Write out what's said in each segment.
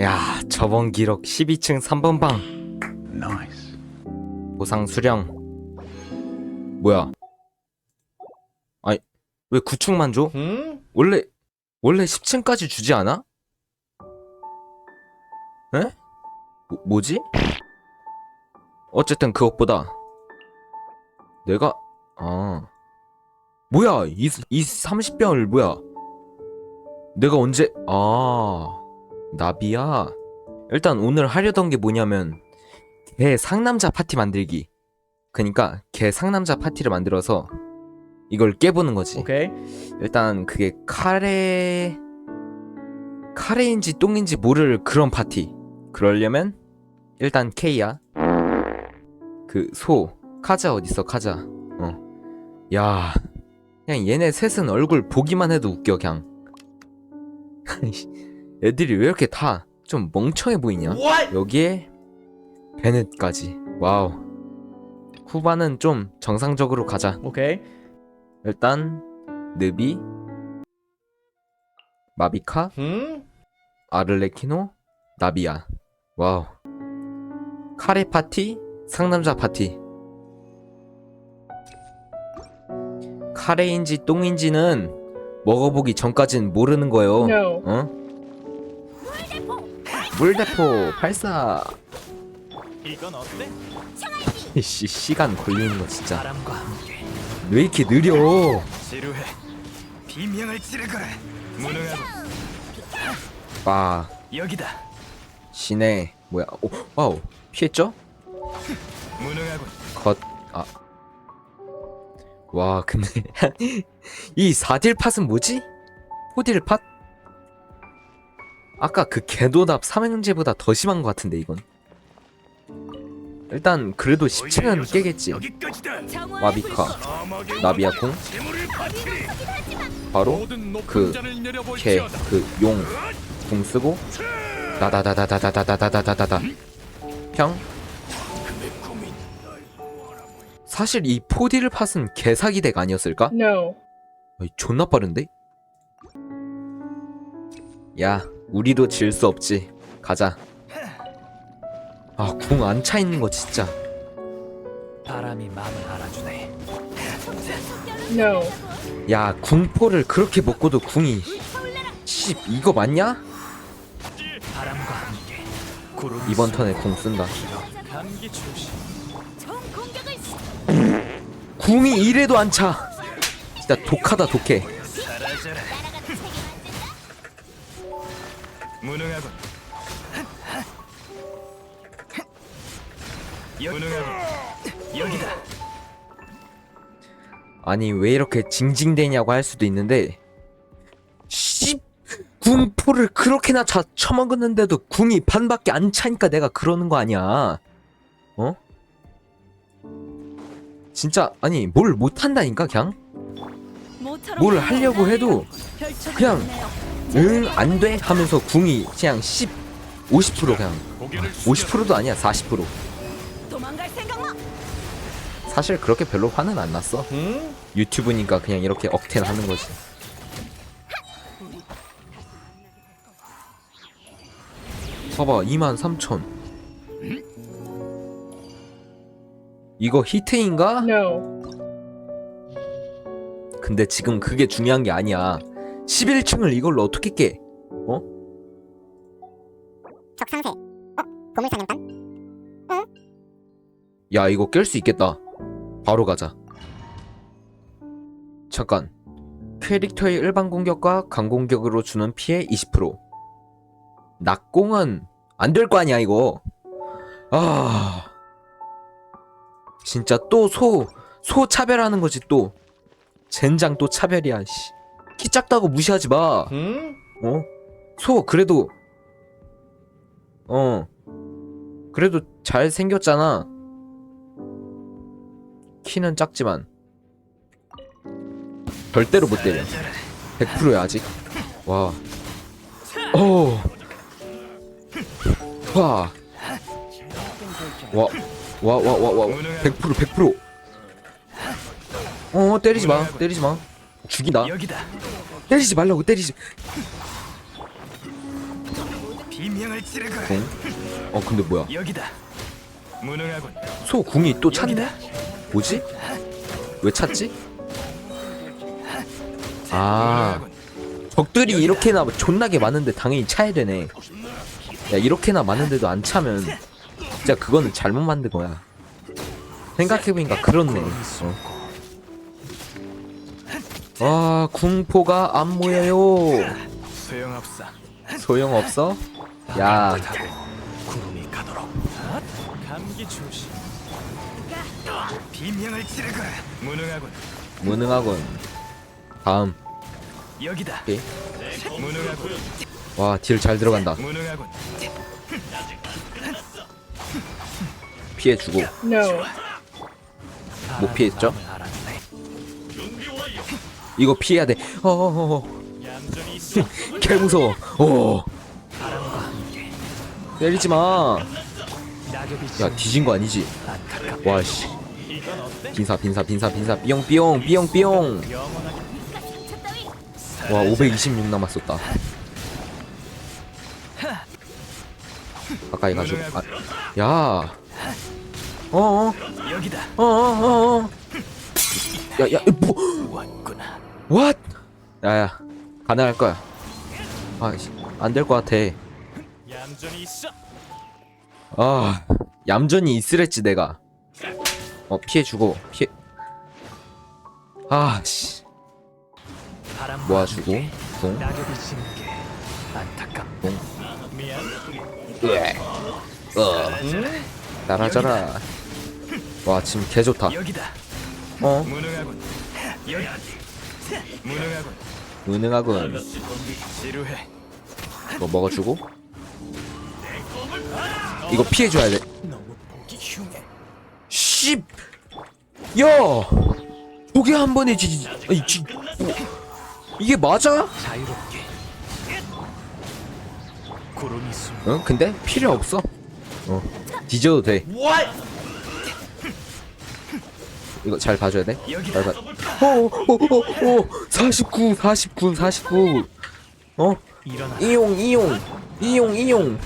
야, 저번 기록 12층 3번 방. Nice. 보상 수령. 뭐야? 아니, 왜 9층만 줘? 응? 원래 원래 10층까지 주지 않아? 에? 뭐, 뭐지? 어쨌든 그것보다 내가 아 뭐야 이, 이 30병을 뭐야 내가 언제 아 나비야. 일단 오늘 하려던 게 뭐냐면 개 상남자 파티 만들기. 그니까 개 상남자 파티를 만들어서 이걸 깨보는 거지. 오케이. 일단 그게 카레 카레인지 똥인지 모를 그런 파티. 그러려면 일단 K야. 그 소 카자 어딨어 카자. 어 야 그냥 얘네 셋은 얼굴 보기만 해도 웃겨 그냥 애들이 왜 이렇게 다 좀 멍청해 보이냐 What? 여기에 베넷까지 와우 후반은 좀 정상적으로 가자 오케이. 일단 느비 마비카 응? 아를레키노 나비야 와우 카레 파티 상남자 파티 카레인지 똥인지는 먹어보기 전까진 모르는 거예요 No. 어? 물대포 발사. 이건 어때? 씨 시간 걸리는 거 진짜. 바람과 함께. 왜 이렇게 느려. 지루해. 비명을 지르거라. 무능하고 빠 여기다. 시내 뭐야. 오 와우. 피했죠? 무능하고 컷. 아. 와, 근데. 이 4딜 팟은 뭐지? 4딜 팟? 아까 그 개도답 삼형제보다 더 심한 것 같은데 이건. 일단 그래도 10층은 깨겠지. 나비야 공, 바로 그 개, 그 용, 궁 쓰고 다다다다다다다다다다다다 평. 사실 이 4딜 팟은 개사기 덱 아니었을까? No. 어이, 존나 빠른데? 야, 우리도 질 수 없지. 가자. 아, 궁 안 차 있는 거 진짜. 바람이 마음을 알아주네 No. 야, 궁포를 그렇게 먹고도 궁이 씨, 이거 맞냐? 바람과 함께 구름 이번 턴에 궁 쓴다. 감기 조심 궁이 이래도 안 차. 진짜 독하다 독해. 사라져라 무능하군. 여- 무능하군. 여기다. 아니 왜 이렇게 징징대냐고 할 수도 있는데 씨 궁포를 그렇게나 차 처먹었는데도 궁이 반밖에 안 차니까 내가 그러는 거 아니야. 어? 진짜 아니 뭘 못한다니까 그냥? 뭘 하려고 해도 그냥 응 안 돼 하면서 궁이 그냥 10 50% 그냥 50%도 아니야 40% 도망갈 생각 마. 사실 그렇게 별로 화는 안 났어 응? 유튜브니까 그냥 이렇게 억텐 하는 거지. 봐봐, 23,000. 이거 히트인가? No. 근데 지금 그게 중요한 게 아니야. 11층을 이걸로 어떻게 깨? 적상세. 어? 보물 사냥단? 야, 이거 깰 수 있겠다. 바로 가자. 잠깐. 캐릭터의 일반 공격과 강공격으로 주는 피해 20%. 낙공은 안 될 거 아니야, 이거. 아. 진짜 또 소, 소 차별하는 거지, 또. 젠장 또 차별이야, 씨. 키 작다고 무시하지 마. 응? 어? 소, 그래도. 어. 그래도 잘 생겼잖아. 키는 작지만. 절대로 못 때려. 100%야, 아직. 와. 오. 와. 와. 와, 와, 와, 와. 100%, 100%. 어, 때리지 마. 때리지 마. 죽인다. 여기다 때리지 말라고, 때리지. 비명을 지르거라. 궁. 어 근데 뭐야? 여기다. 무능하군. 소 궁이 또 찼네? 뭐지? 왜 찼지? 아 무능하군. 적들이 이렇게나 존나게 많은데 당연히 차야 되네. 야 이렇게나 많은데도 안 차면 진짜 그거는 잘못 만든 거야. 생각해보니까 그렇네. 어. 아 궁포가 안 모여요. 소용없어. 소용없어? 야 구름이 가도록. 감기 조심. 비명을 지르거라. 무능하군. 무능하군. 다음 여기다. 오케이. 무능하군. 와딜 잘 들어간다. 무능하군. 피해주고 No. 못 피했죠? 이거 피해야 돼. 어어어 얌전히 있어. 개 무서워. 어 때리지 마. 야 뒤진 거 아니지? 와씨? 빈사 빈사 빈사 빈사 삐용 삐용 삐용 삐용. 와 526 남았었다. 가까이 가지고. 아, 야. 어어 여기다. 어어 어. 야야 뭐? 왔구나. What? 야야 가능할 거야. 아안 될 것 같아. 얌전히 있어. 아 얌전히 있으랬지 내가. 어 피해주고 피해. 아씨 모아주고. 미안. 으에. 어. 따라져라. 와 지금 개 좋다. 어 무능하군. 무능하군. 지루해. 이거 먹어주고. 이거 피해줘야 돼. 씨. 야. 저게 한 번에 지. 아니 지. 뭐, 이게 맞아? 자유롭게. 응? 근데 필요 없어. 어. 뒤져도 돼. 이거 잘 봐줘야 돼. 잘 봐. 오오오오 49 49 49. 어? 일어나. 이용 이용 이용 이용.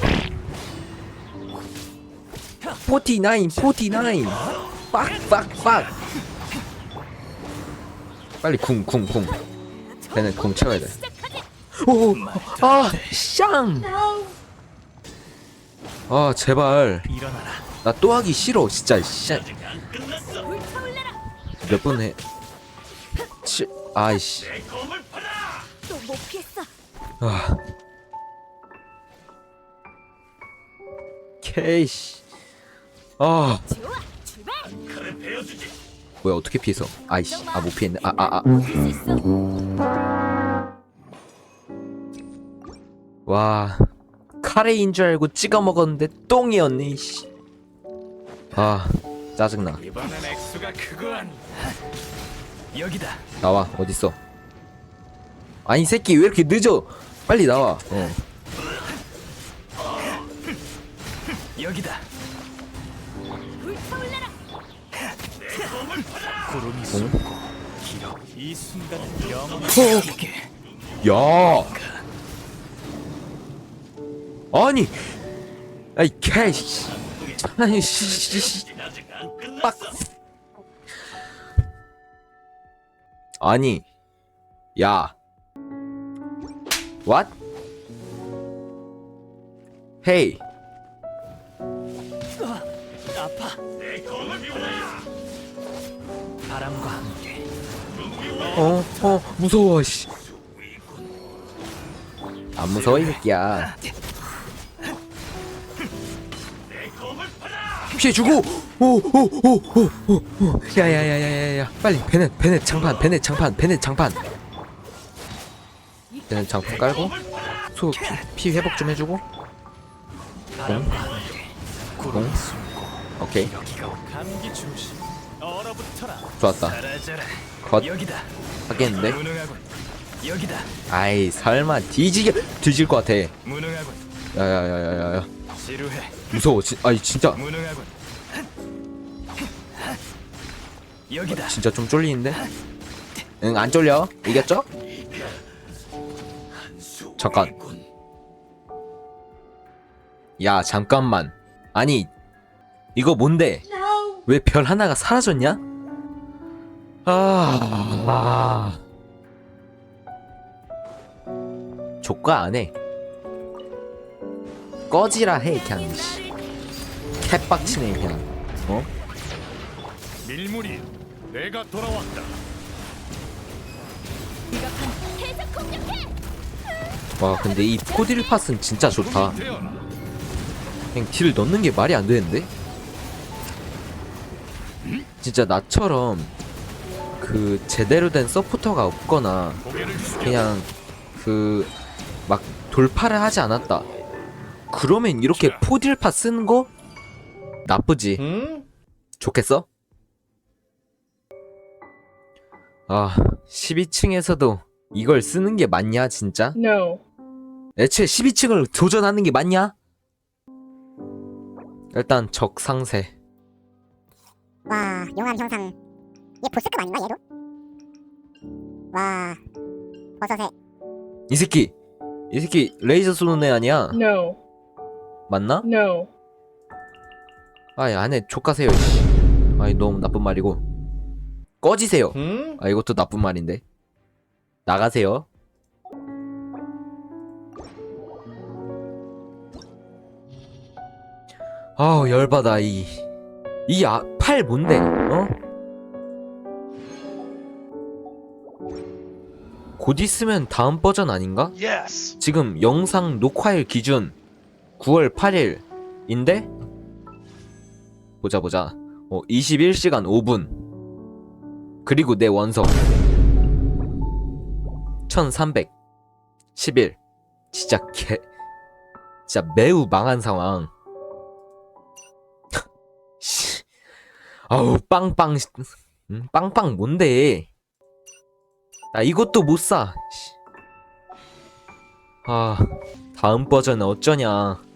49 49. 빡빡빡. 빨리 궁 궁 궁. 걔는 궁 채워야 돼. 오, 아, 쌍. 아, 제발. 나 또 하기 싫어, 진짜. 씨. 몇 번 해? 칠, 아이씨. 또 못 피했어. 아. 케이씨. 아, 좋아. 출발. 뭐야, 어떻게 피했어? 아이씨. 아, 못 피했네. 아, 아, 아. 할수 있어. 와. 카레인 줄 알고 찍어 먹었는데 똥이었네, 이씨. 아, 짜증나. 이번엔 액수가 크군. 여기다. 나와, 어딨어? 아니, 이 새끼, 왜 이렇게 늦어? 빨리 나와. 어. 여기다. 불타올라라. 구름이 숨고 길어. 이 순간은 영원히 어. 야. 아니. 아이 개씨. 아니 씨. 씨, 씨. 빡. 아니. 야. What? Hey. 아파. 바람과 함께 어, 어, 무서워, 씨. 안 무서워, 이 새끼야. 피해주고! 오, 오, 오, 오, 오, 오. 야, 야, 야, 야, 야, 야. 빨리, 베넷, 베넷 장판, 베넷 장판, 베넷 장판. 베넷 장판 깔고, 소, 피, 피 회복 좀 해주고. 응? 숨고 오케이. 좋았다. 컷. 하겠는데? 아이, 설마, 뒤지게, 뒤질 것 같아. 무능하군. 야, 야, 야, 야, 야, 야. 무서워, 진, 아이, 진짜. 무능하군. 여기다. 진짜 좀 쫄리는데? 응, 안 쫄려. 이겼죠? 잠깐. 야 잠깐만 아니 이거 뭔데 왜 별 하나가 사라졌냐 아 조과 안 해 꺼지라 해 그냥 씨. 캣빡치네 그냥 어 밀물이 내가 돌아왔다. 와 근데 이 포딜 팟은 진짜 좋다 되어라. 그냥 딜 넣는 게 말이 안 되는데? 진짜 나처럼 그 제대로 된 서포터가 없거나 고개를 숙여. 그냥 그 막 돌파를 하지 않았다. 그러면 이렇게 포딜파 쓰는 거 나쁘지. 좋겠어? 아, 12층에서도 이걸 쓰는 게 맞냐, 진짜? No. 애초에 12층을 도전하는 게 맞냐? 일단 적 상세. 와 용암 형상 얘 보스급 아닌가 얘도? 와 버섯에 이 새끼, 이 새끼 레이저 쏘는 애 아니야? No. 맞나? No. 아이 안에 족가세요. 씨. 아이 너무 나쁜 말이고. 꺼지세요. 아 이것도 나쁜 말인데. 나가세요. 아우 열받아 이. 이 아, 팔 뭔데? 어? 곧 있으면 다음 버전 아닌가? 지금 영상 녹화일 기준 9월 8일인데? 보자 보자. 어 21시간 5분. 그리고 내 원석. 1311 진짜 개 진짜 매우 망한 상황. 씨. 아우 빵빵 응? 빵빵 뭔데? 나 이것도 못사. 아 다음 버전은 어쩌냐